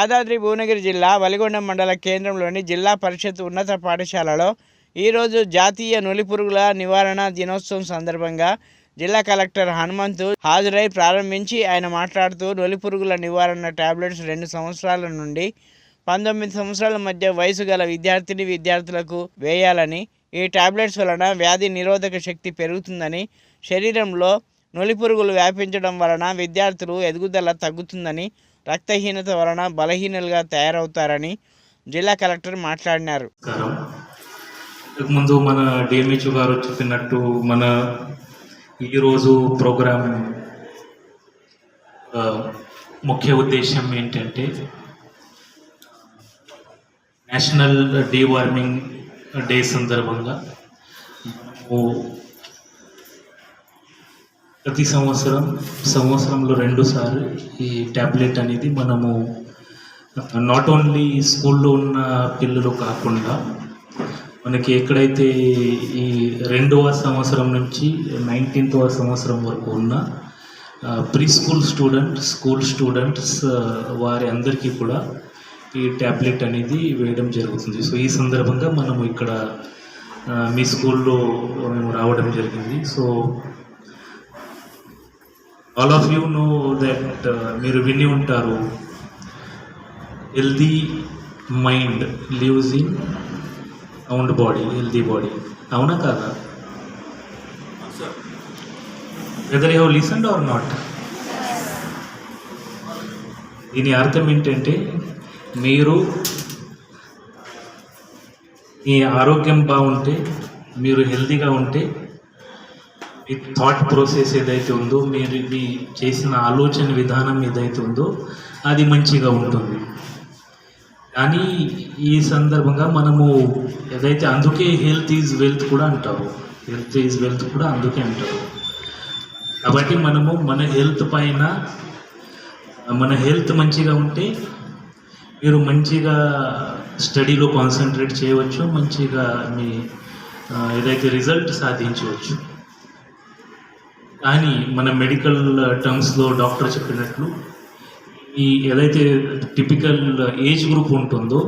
యాదాద్రి భువనగిరి జిల్లా వలిగొండ మండల కేంద్రంలోని జిల్లా పరిషత్ ఉన్నత పాఠశాలలో ఈరోజు జాతీయ నులిపురుగుల నివారణ దినోత్సవం సందర్భంగా జిల్లా కలెక్టర్ హనుమంతు హాజరై ప్రారంభించి ఆయన మాట్లాడుతూ నులిపురుగుల నివారణ టాబ్లెట్స్ రెండు సంవత్సరాల నుండి పంతొమ్మిది సంవత్సరాల మధ్య వయసు గల విద్యార్థిని విద్యార్థులకు వేయాలని ఈ టాబ్లెట్స్ వలన వ్యాధి నిరోధక శక్తి పెరుగుతుందని శరీరంలో నులిపురుగులు వ్యాపించడం వలన విద్యార్థులు ఎదుగుదల తగ్గుతుందని రక్తహీనత వలన బలహీనలుగా తయారవుతారని జిల్లా కలెక్టర్ మాట్లాడినారు. ముందు మన డిఎంహెచ్ఓ గారు చెప్పినట్టు మన ఈరోజు ప్రోగ్రాం ముఖ్య ఉద్దేశం ఏంటంటే నేషనల్ డే వార్మింగ్ డే సందర్భంగా ప్రతి సంవత్సరం సంవత్సరంలో రెండుసార్లు ఈ ట్యాబ్లెట్ అనేది మనము నాట్ ఓన్లీ స్కూల్లో ఉన్న పిల్లలు కాకుండా మనకి ఎక్కడైతే ఈ రెండవ సంవత్సరం నుంచి నైన్టీన్త్ సంవత్సరం వరకు ఉన్న pre school student school students వారి అందరికీ కూడా ఈ ట్యాబ్లెట్ అనేది వేయడం జరుగుతుంది. సో ఈ సందర్భంగా మనము ఇక్కడ మీ స్కూల్లో మేము రావడం జరిగింది. So all of you know that మీరు విని ఉంటారు. Healthy mind lives in a sound body healthy body అవునా కాదా? Whether have listened or not దీని అర్థం ఏంటంటే మీరు మీ ఆరోగ్యం బాగుంటే మీరు హెల్తీగా ఉంటే మీ థాట్ ప్రాసెస్ ఏదైతే ఉందో మీరు మీ చేసిన ఆలోచన విధానం ఏదైతే ఉందో అది మంచిగా ఉంటుంది. కానీ ఈ సందర్భంగా మనము ఏదైతే అందుకే హెల్త్ ఈజ్ వెల్త్ కూడా అంటారు. హెల్త్ ఈజ్ వెల్త్ కూడా అందుకే అంటారు. కాబట్టి మనము మన హెల్త్ పైన మన హెల్త్ మంచిగా ఉంటే మీరు మంచిగా స్టడీలో కాన్సన్ట్రేట్ చేయవచ్చు మంచిగా మీ ఏదైతే రిజల్ట్ సాధించవచ్చు. కానీ మన మెడికల్ టర్మ్స్లో డాక్టర్ చెప్పినట్లు ఈ ఏదైతే టిపికల్ ఏజ్ గ్రూప్ ఉంటుందో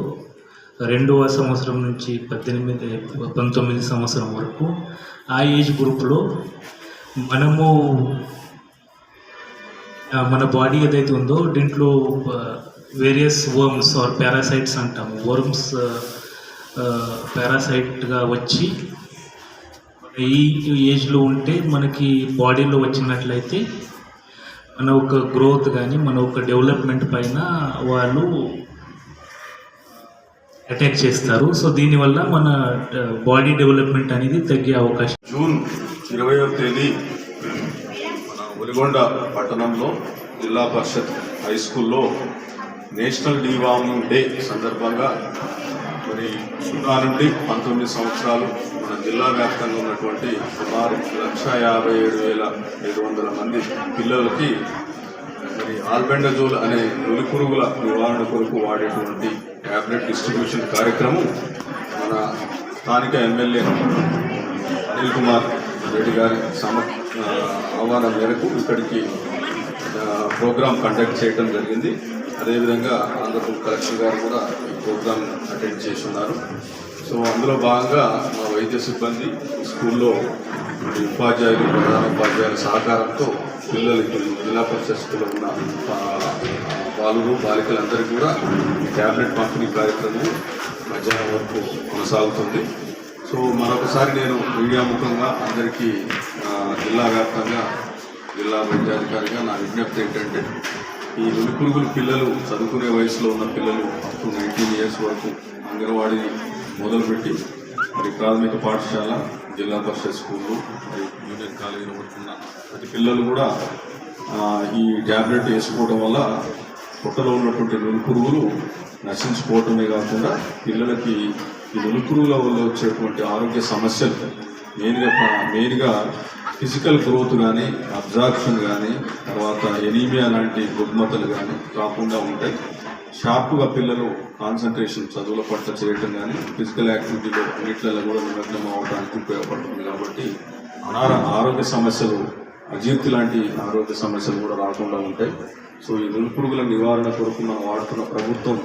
రెండవ సంవత్సరం నుంచి పద్దెనిమిది పంతొమ్మిది సంవత్సరం వరకు ఆ ఏజ్ గ్రూప్లో మనము మన బాడీ ఏదైతే ఉందో దీంట్లో వేరియస్ వర్మ్స్ ఆర్ పారాసైట్స్ అంటాము. వర్మ్స్ పారాసైట్గా వచ్చి ఈ ఏజ్లో ఉంటే మనకి బాడీలో వచ్చినట్లయితే మన ఒక గ్రోత్ కానీ మన ఒక డెవలప్మెంట్ పైన వాళ్ళు అటాక్ చేస్తారు. సో దీనివల్ల మన uh, బాడీ డెవలప్మెంట్ అనేది తగ్గే అవకాశం. జూన్ ఇరవయో తేదీ మన ఒలిగొండ పట్టణంలో జిల్లా పరిషత్ హై స్కూల్లో నేషనల్ డీవార్మింగ్ డే సందర్భంగా మరి సున్నా నుండి పంతొమ్మిది సంవత్సరాలు మన జిల్లా వ్యాప్తంగా ఉన్నటువంటి సుమారు లక్ష యాభై ఏడు వేల ఏడు వందల మంది పిల్లలకి మరి ఆల్బెండజోల్ అనే నులిపురుగుల నివారణ కొరకు వాడేటువంటి ట్యాబ్లెట్ డిస్ట్రిబ్యూషన్ కార్యక్రమం మన స్థానిక ఎమ్మెల్యే అనిల్ కుమార్ రెడ్డి గారి సమ ఆహ్వానం మేరకు ఇక్కడికి ప్రోగ్రాం కండక్ట్ చేయడం జరిగింది. అదేవిధంగా ఆంధ్రప్రదేశ్ కలెక్టర్ గారు కూడా ఈ ప్రోగ్రాం అటెండ్ చేసి ఉన్నారు. సో అందులో భాగంగా మా వైద్య సిబ్బంది స్కూల్లో ఉపాధ్యాయులు ప్రధాన ఉపాధ్యాయుల సహకారంతో పిల్లలు ఇప్పుడు జిల్లా పరిషత్ స్కూల్లో ఉన్న బాలులు బాలికలందరికీ కూడా ట్యాబ్లెట్ పంపిణీ కార్యక్రమం మధ్యాహ్నం వరకు కొనసాగుతుంది. సో మరొకసారి నేను మీడియా ముఖంగా అందరికీ జిల్లా వ్యాప్తంగా జిల్లా వైద్యాధికారిగా నా విజ్ఞప్తి ఏంటంటే ఈ నులిపురుగులు పిల్లలు చదువుకునే వయసులో ఉన్న పిల్లలు అప్ టు నైన్టీన్ ఇయర్స్ వరకు అంగన్వాడిని మొదలుపెట్టి మరి ప్రాథమిక పాఠశాల జిల్లా పరిషత్ స్కూళ్ళు మరి యూనియన్ కాలేజీలో ఉంటున్న ప్రతి పిల్లలు కూడా ఈ ట్యాబ్లెట్ వేసుకోవడం వల్ల పొట్టలో ఉన్నటువంటి నులుపురుగులు నశించుకోవటమే కాకుండా పిల్లలకి ఈ నులుపురుగుల వల్ల వచ్చేటువంటి ఆరోగ్య సమస్యలు మెయిన్గా మెయిన్గా ఫిజికల్ గ్రోత్ కానీ అబ్జార్ప్షన్ కానీ తర్వాత ఎనీమియా లాంటి రుగ్మతలు కానీ రాకుండా ఉంటాయి. షార్ప్గా పిల్లలు కాన్సన్ట్రేషన్ చదువుల పట్ల చేయటం కానీ ఫిజికల్ యాక్టివిటీలో అన్నిట్లలో కూడా నిమగ్నం అవడానికి ఉపయోగపడుతుంది కాబట్టి అనార ఆరోగ్య సమస్యలు అజీర్తి లాంటి ఆరోగ్య సమస్యలు కూడా రాకుండా ఉంటాయి. సో ఈ నులిపురుగుల నివారణ కొరకు మనం వాడుతున్న ప్రభుత్వం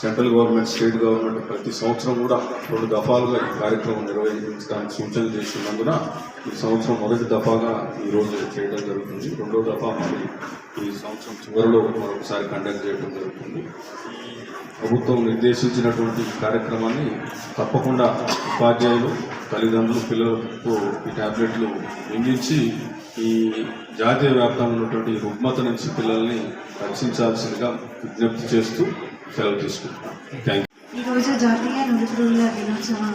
సెంట్రల్ గవర్నమెంట్ స్టేట్ గవర్నమెంట్ ప్రతి సంవత్సరం కూడా రెండు దఫాలుగా ఈ కార్యక్రమం నిర్వహించడానికి సూచనలు చేస్తున్నందున ఈ సంవత్సరం మొదటి దఫాగా ఈ రోజు చేయడం జరుగుతుంది. రెండో దఫా మళ్ళీ ఈ సంవత్సరం చివరిలో మరొకసారి కండక్ట్ చేయడం జరుగుతుంది. ప్రభుత్వం నిర్దేశించినటువంటి కార్యక్రమాన్ని తప్పకుండా ఉపాధ్యాయులు తల్లిదండ్రులు పిల్లలకు ఈ టాబ్లెట్లు అందించి ఈ జాతీయ వ్యాప్తంగా ఉన్నటువంటి రుగ్మత నుంచి పిల్లల్ని రక్షించాల్సిందిగా విజ్ఞప్తి చేస్తూ సెలవు తీసుకుంటున్నాను థ్యాంక్ యూ ఈరోజు జాతీయ నుడిపురుగుల దినోత్సవం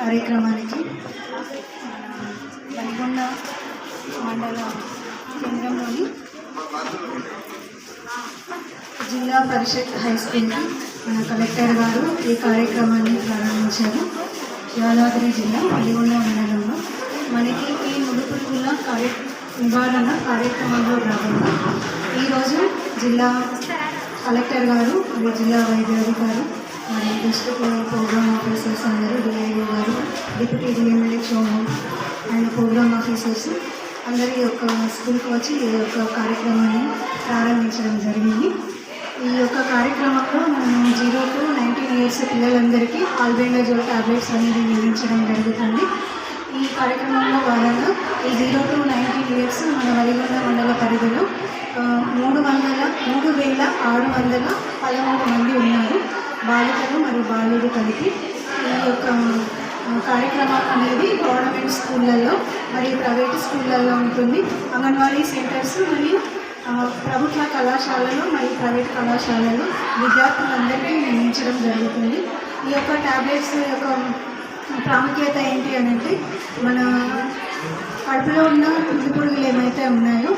కార్యక్రమానికి నల్గొండ మండల కేంద్రంలోని జిల్లా పరిషత్ హై స్కూల్కి మన కలెక్టర్ గారు ఈ కార్యక్రమాన్ని ప్రారంభించారు. యాదాద్రి జిల్లా నల్గొండ మండలంలో. మనకి ఈ నుడిపురుగుల కార్య నివారణ కార్యక్రమంలో భాగంగా ఈరోజు జిల్లా కలెక్టర్ గారు మరియు జిల్లా వైద్యాధికారి మరియు డిస్ట్రిక్ట్ ప్రోగ్రామ్ ఆఫీసర్స్ అందరూ డిఐఓ గారు deputy DMLA Chauhan and program officers అందరి యొక్క స్కూల్కి వచ్చి ఈ యొక్క కార్యక్రమాన్ని ప్రారంభించడం జరిగింది. ఈ యొక్క కార్యక్రమంలో మనం జీరో టు నైన్టీన్ ఇయర్స్ పిల్లలందరికీ ఆల్బెండజోల్ టాబ్లెట్స్ అనేది అందించడం జరుగుతుంది. ఈ కార్యక్రమంలో భాగంగా ఈ జీరో టు నైన్టీన్ ఇయర్స్ మన వలిగొండ మండల పరిధిలో మూడు వందల మూడు వేల ఆరు వందల పదమూడు మంది ఉన్నారు. బాలికలు మరియు బాలుడు కలిపి ఈ యొక్క కార్యక్రమం అనేది గవర్నమెంట్ స్కూళ్ళల్లో మరియు ప్రైవేట్ స్కూళ్ళల్లో ఉంటుంది. అంగన్వాడీ సెంటర్స్ మరియు ప్రభుత్వ కళాశాలలో మరియు ప్రైవేట్ కళాశాలలో విద్యార్థులందరికీ నిర్మించడం జరుగుతుంది. ఈ యొక్క ట్యాబ్లెట్స్ యొక్క ప్రాముఖ్యత ఏంటి అంటే మన కడుపులో ఉన్న పురుగు పురుగులు ఏమైతే ఉన్నాయో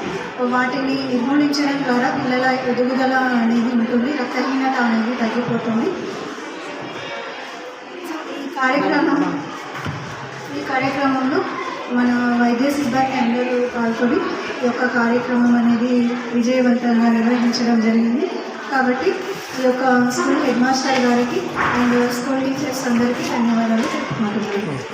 వాటిని నిర్మూలించడం ద్వారా పిల్లల ఎదుగుదల అనేది ఉంటుంది రక్తహీనత అనేది తగ్గిపోతుంది. ఈ కార్యక్రమం కార్యక్రమంలో మన వైద్య సిబ్బంది అందరూ పాల్గొని ఈ యొక్క కార్యక్రమం అనేది విజయవంతంగా నిర్వహించడం జరిగింది. కాబట్టి ఈ యొక్క స్కూల్ హెడ్ మాస్టర్ గారికి అండ్ స్కూల్ టీచర్స్ అందరికీ ధన్యవాదాలు. తెలుపుకుంటున్నాను